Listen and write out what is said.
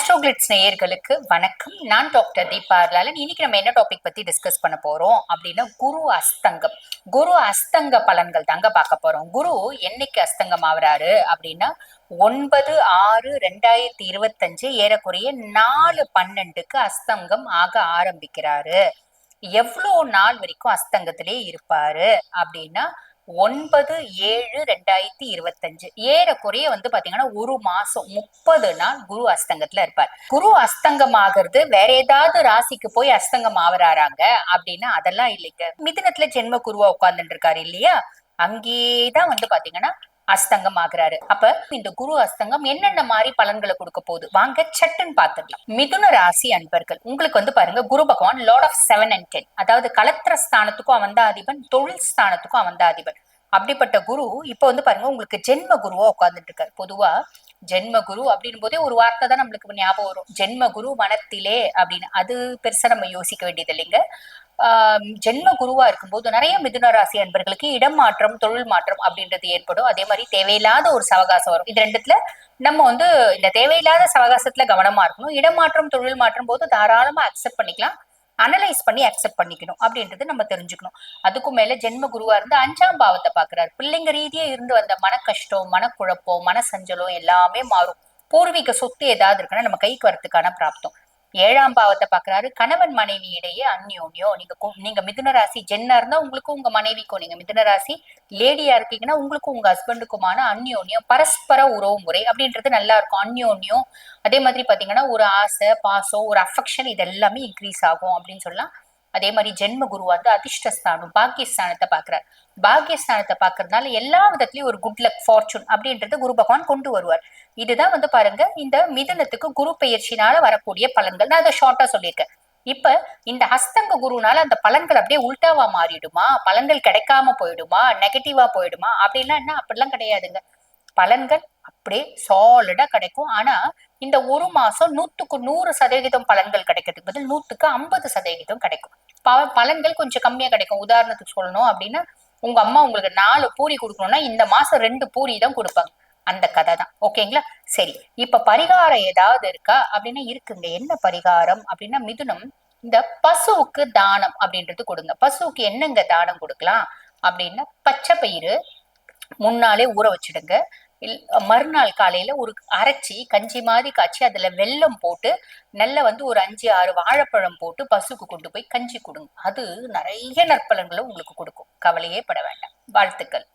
ஆஸ்ட்ரோகிளிட்ஸ் நேயர்களுக்கு வணக்கம். நான் டாக்டர் தீபா அர்லாலன் இன்னைக்கு நம்ம என்ன டாபிக் பத்தி டிஸ்கஸ் பண்ண போறோம் அப்படின்னா குரு அஸ்தங்கம். குரு அஸ்தங்க பலன்கள் தாங்க பார்க்க போறோம். குரு என்னைக்கு அஸ்தங்கம் ஆகுறாரு அப்படின்னா ஒன்பது ஆறு ரெண்டாயிரத்தி இருபத்தஞ்சு ஏறக்குறைய நாலு பன்னெண்டுக்கு அஸ்தங்கம் ஆக ஆரம்பிக்கிறாரு. எவ்வளோ நாள் வரைக்கும் அஸ்தங்கத்திலே இருப்பாரு அப்படின்னா ஒன்பது ஏழு ரெண்டாயிரத்தி இருபத்தஞ்சு. ஏறக்குறைய வந்து பாத்தீங்கன்னா ஒரு மாசம் முப்பது நாள் குரு அஸ்தங்கத்துல இருப்பார். குரு அஸ்தங்கம் ஆகிறது வேற ஏதாவது ராசிக்கு போய் அஸ்தங்கம் ஆவறாராங்க அப்படின்னா அதெல்லாம் இல்லைங்க. மிதினத்துல ஜென்ம குருவா உட்கார்ந்துட்டு இருக்காரு இல்லையா? அங்கேதான் வந்து பாத்தீங்கன்னா அஸ்தங்கம் ஆகுறாரு அப்ப இந்த குரு அஸ்தங்கம் என்னென்ன மாதிரி பலன்களை கொடுக்க போகுது? வாங்க சட்டுன்னு பாத்துக்கலாம் மிதுன ராசி அன்பர்கள். உங்களுக்கு வந்து பாருங்க Guru Bhagavan lord of seven and ten அதாவது கலத்திர ஸ்தானத்துக்கும் அவன் தான் அதிபன் தொழில் ஸ்தானத்துக்கும் அவன் தான் அதிபன். அப்படிப்பட்ட குரு இப்ப வந்து பாருங்க உங்களுக்கு ஜென்ம குருவா உட்கார்ந்துட்டு இருக்காரு பொதுவா ஜென்ம குரு அப்படின் போதே ஒரு வார்த்தை தான் நம்மளுக்கு ஞாபகம் வரும். ஜென்ம குரு மனத்திலே அப்படின்னு. அது பெருசா நம்ம யோசிக்க வேண்டியது இல்லைங்க ஜென்ம குருவா இருக்கும்போது நிறைய மிதுன ராசி அன்பர்களுக்கு இடம் மாற்றம் தொழில் மாற்றம் அப்படின்றது ஏற்படும். அதே மாதிரி தேவையில்லாத ஒரு சவகாசம் வரும். இது ரெண்டுத்துல நம்ம வந்து இந்த தேவையில்லாத சவகாசத்துல கவனமா இருக்கணும். இடமாற்றம் தொழில் மாற்றம் போது தாராளமா அக்செப்ட் பண்ணிக்கலாம். அனலைஸ் பண்ணி அக்செப்ட் பண்ணிக்கணும் அப்படின்றது நம்ம தெரிஞ்சுக்கணும். அதுக்கும் மேல ஜென்ம குருவா இருந்து அஞ்சாம் பாவத்தை பாக்குறாரு பிள்ளைங்க ரீதியா இருந்து வந்த மன கஷ்டம் மனக்குழப்பம் மனசஞ்சலம் எல்லாமே மாறும். பூர்வீக சொத்து ஏதாவது இருக்குன்னா நம்ம கைக்கு வரத்துக்கான பிராப்தம். ஏழாம் பாவத்தை பாக்குறாரு. கணவன் மனைவி இடையே அந்யோன்யோ நீங்க நீங்க மிதுன ராசி ஜென்னா இருந்தா உங்களுக்கும் உங்க மனைவிக்கும் நீங்க மிதுன ராசி லேடியா இருக்கீங்கன்னா உங்களுக்கும் உங்க ஹஸ்பண்டுக்குமான அந்யோன்யம் பரஸ்பர உறவு முறை அப்படின்றது நல்லா இருக்கும். அந்யோன்யம் அதே மாதிரி பாத்தீங்கன்னா ஒரு ஆசை பாசம் ஒரு அஃபெக்ஷன் இது எல்லாமே இன்க்ரீஸ் ஆகும் அப்படின்னு சொல்லலாம். அதே மாதிரி ஜென்ம குரு வந்து அதிர்ஷ்டஸ்தானம் பாக்கியஸ்தானத்தை பாக்குறார் பாக்கியஸ்தானத்தை பாக்குறதுனால எல்லா விதத்திலயும் ஒரு குட் லக் ஃபார்ச்சூன் அப்படின்றது குரு பகவான் கொண்டு வருவார். இதுதான் வந்து பாருங்க இந்த மிதுனத்துக்கு குரு பெயர்ச்சினால வரக்கூடிய பலன்கள். நான் அதை ஷார்ட்டா சொல்லியிருக்கேன். இப்ப இந்த ஹஸ்தங்க குருனால அந்த பலன்கள் அப்படியே உல்டாவா மாறிடுமா? பலன்கள் கிடைக்காம போயிடுமா? நெகட்டிவா போயிடுமா? அப்படிலாம் என்ன? அப்படிலாம் கிடையாதுங்க. பலன்கள் அப்படியே சாலிடா கிடைக்கும். ஆனா இந்த ஒரு மாசம் நூத்துக்கு நூறு சதவிகிதம் பலன்கள் கிடைக்கிறதுக்கு பதில் நூத்துக்கு ஐம்பது சதவிகிதம் கிடைக்கும். ப- பலன்கள் கொஞ்சம் கம்மியா கிடைக்கும். உதாரணத்துக்கு சொல்லணும் அப்படின்னா உங்க அம்மா உங்களுக்கு நாலு பூரி கொடுக்கணும்னா இந்த மாசம் ரெண்டு பூரி தான் கொடுப்பாங்க. அந்த கதை தான். ஓகேங்களா? சரி. இப்ப பரிகாரம் ஏதாவது இருக்கா? அப்படின்னா இருக்குங்க. என்ன பரிகாரம்? அப்படின்னா மிதுனம் இந்த பசுவுக்கு தானம் அப்படின்றது கொடுங்க. பசுவுக்கு என்னங்க தானம் கொடுக்கலாம்? அப்படின்னா பச்சை பயிறு முன்னாலே ஊற வச்சிடுங்க. மறுநாள் காலையில ஒரு அரைச்சி கஞ்சி மாதிரி காய்ச்சி அதுல வெல்லம் போட்டு நல்ல வந்து ஒரு அஞ்சு ஆறு வாழைப்பழம் போட்டு பசுக்கு கொண்டு போய் கஞ்சி கொடுங்க. அது நிறைய நற்பலன்களை உங்களுக்கு கொடுக்கும். கவலையே பட வேண்டாம். வாழ்த்துக்கள்.